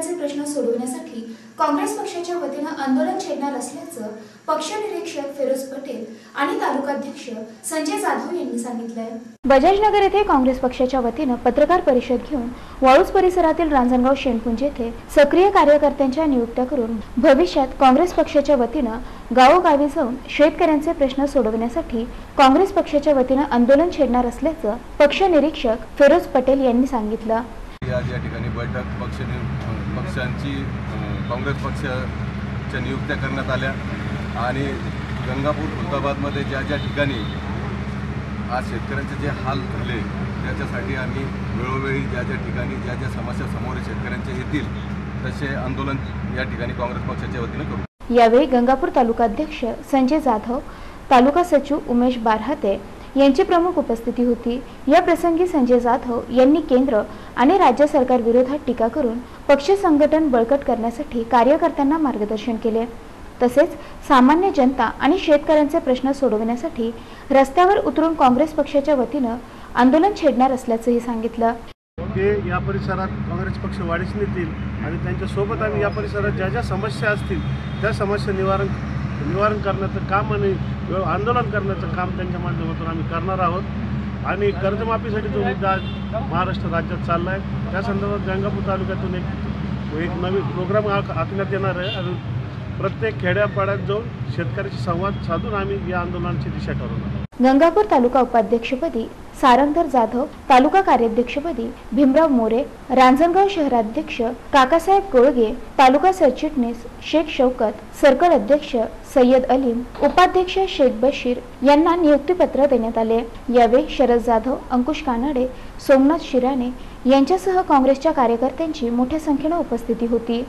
शेतकऱ्यांचे प्रश्न सोडवण्यासाठी काँग्रेस पक्षाच्या वतीनं आंदोलन छेडणार असल्याचं पक्ष निरीक्षक फिरोज पटेल आणि तालुकाध्यक्ष संजय जाधव यांनी सांगितलंय. बजाजनगर येथे काँग्रेस पक्षाच्या वतीनं पत्रकार परिषद घेऊन वाळूज परिसरातील रांजणगाव शेणपुंज येथे सक्रिय कार्यकर्त्यांच्या नियुक्त्या करून भविष्यात काँग्रेस पक्षाच्या वतीनं गावोगावी जाऊन शेतकऱ्यांचे प्रश्न सोडवण्यासाठी काँग्रेस पक्षाच्या वतीनं आंदोलन छेडणार असल्याचं पक्ष निरीक्षक फिरोज पटेल यांनी सांगितलं. आज या ठिकाणी बैठक पक्ष पक्षांची काँग्रेस पक्षाच्या नियुक्त्या करण्यात आल्या. आणि गंगापूर खुलताबादमध्ये ज्या ज्या ठिकाणी आज शेतकऱ्यांचे जे हाल झाले त्याच्यासाठी आम्ही वेळोवेळी ज्या ज्या ठिकाणी ज्या ज्या समस्या समोर शेतकऱ्यांच्या येतील तसे आंदोलन या ठिकाणी काँग्रेस पक्षाच्या वतीनं करू. यावेळी गंगापूर तालुकाध्यक्ष संजय जाधव तालुका सचिव उमेश बारहाते यांची प्रमुख उपस्थिती होती. या प्रसंगी संजय जाधव यांनी केंद्र आणि राज्य सरकार विरोधात टीका करून पक्ष संघटन बळकट करण्यासाठी कार्यकर्त्यांना मार्गदर्शन केले. तसेच सामान्य जनता आणि शेतकऱ्यांचे प्रश्न सोडवण्यासाठी रस्त्यावर उतरून काँग्रेस पक्षाच्या वतीनं आंदोलन छेडणार असल्याचंही सांगितलं. ते या परिसरात काँग्रेस पक्ष वाढीस नेतील आणि त्यांच्यासोबत आम्ही या परिसरात ज्या ज्या समस्या असतील त्या समस्या निवारण निवारण करण्याचं काम आणि आंदोलन करण्याचं काम त्यांच्या माध्यमातून आम्ही करणार आहोत. आणि कर्जमाफीसाठी जो मुद्दा आज महाराष्ट्र राज्यात चालला आहे त्या संदर्भात गंगापूर तालुक्यातून एक एक नवीन प्रोग्राम आख आखण्यात येणार आहे. आणि प्रत्येक खेड्यापाड्यात जाऊन शेतकऱ्याशी संवाद साधून आम्ही या आंदोलनाची दिशा ठरवणार गंगापूर तालुका उपाध्यक्षपदी सारंगधर जाधव तालुका कार्याध्यक्षपदी भीमराव मोरे रांजणगाव शहराध्यक्ष काकासाहेब गोळगे तालुका सरचिटणीस शेख शौकत सर्कल अध्यक्ष सय्यद अलीम उपाध्यक्ष शेख बशीर यांना नियुक्तीपत्र देण्यात आले. यावेळी शरद जाधव अंकुश कानडे सोमनाथ शिराणे यांच्यासह काँग्रेसच्या कार्यकर्त्यांची मोठ्या संख्येनं उपस्थिती होती.